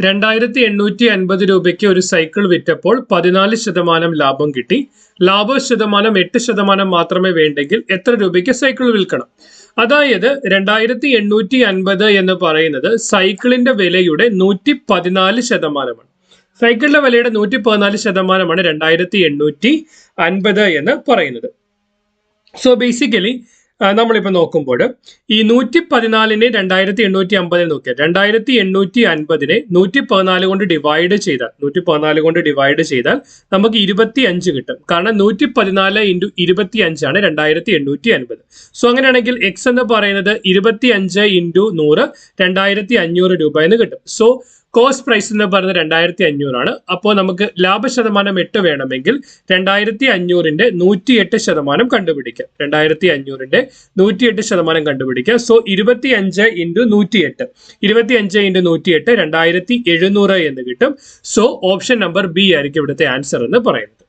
രണ്ടായിരത്തി എണ്ണൂറ്റി അൻപത് രൂപയ്ക്ക് ഒരു സൈക്കിൾ വിറ്റപ്പോൾ പതിനാല് ശതമാനം ലാഭം കിട്ടി. ലാഭ ശതമാനം എട്ട് ശതമാനം മാത്രമേ വേണ്ടെങ്കിൽ എത്ര രൂപയ്ക്ക് സൈക്കിൾ വിൽക്കണം? അതായത് രണ്ടായിരത്തി എണ്ണൂറ്റി അൻപത് എന്ന് പറയുന്നത് സൈക്കിളിന്റെ വിലയുടെ നൂറ്റി പതിനാല് ശതമാനമാണ്. സൈക്കിളിന്റെ വിലയുടെ നൂറ്റി പതിനാല് ശതമാനമാണ് രണ്ടായിരത്തി എണ്ണൂറ്റി അൻപത് എന്ന് പറയുന്നത്. സോ ബേസിക്കലി നമ്മളിപ്പോൾ നോക്കുമ്പോൾ ഈ നൂറ്റി പതിനാലിനെ രണ്ടായിരത്തി എണ്ണൂറ്റി അമ്പതിൽ നോക്കിയാൽ രണ്ടായിരത്തി എണ്ണൂറ്റി അൻപതിനെ നൂറ്റി പതിനാല് കൊണ്ട് ഡിവൈഡ് ചെയ്താൽ നൂറ്റി പതിനാല് കൊണ്ട് ഡിവൈഡ് ചെയ്താൽ നമുക്ക് ഇരുപത്തി അഞ്ച് കിട്ടും. കാരണം നൂറ്റി പതിനാല് ഇന്റു ഇരുപത്തി അഞ്ചാണ് രണ്ടായിരത്തി എണ്ണൂറ്റി അൻപത് സോ അങ്ങനെയാണെങ്കിൽ എക്സ് എന്ന് പറയുന്നത് ഇരുപത്തി അഞ്ച് ഇന്റു നൂറ് രണ്ടായിരത്തി അഞ്ഞൂറ് രൂപ എന്ന് കിട്ടും. സോ കോസ്റ്റ് പ്രൈസ് എന്ന് പറയുന്നത് രണ്ടായിരത്തി അഞ്ഞൂറാണ് അപ്പോൾ നമുക്ക് ലാഭശതമാനം എട്ട് വേണമെങ്കിൽ രണ്ടായിരത്തി അഞ്ഞൂറിന്റെ നൂറ്റിയെട്ട് ശതമാനം കണ്ടുപിടിക്കാം. രണ്ടായിരത്തി അഞ്ഞൂറിന്റെ നൂറ്റിയെട്ട് ശതമാനം കണ്ടുപിടിക്കാം. സോ ഇരുപത്തി അഞ്ച് ഇന്റു നൂറ്റിയെട്ട്. ഇരുപത്തി അഞ്ച് ഇന്റു നൂറ്റിയെട്ട് രണ്ടായിരത്തി എഴുന്നൂറ് എന്ന് കിട്ടും. സോ ഓപ്ഷൻ നമ്പർ ബി ആയിരിക്കും ഇവിടുത്തെ ആൻസർ എന്ന് പറയുന്നത്.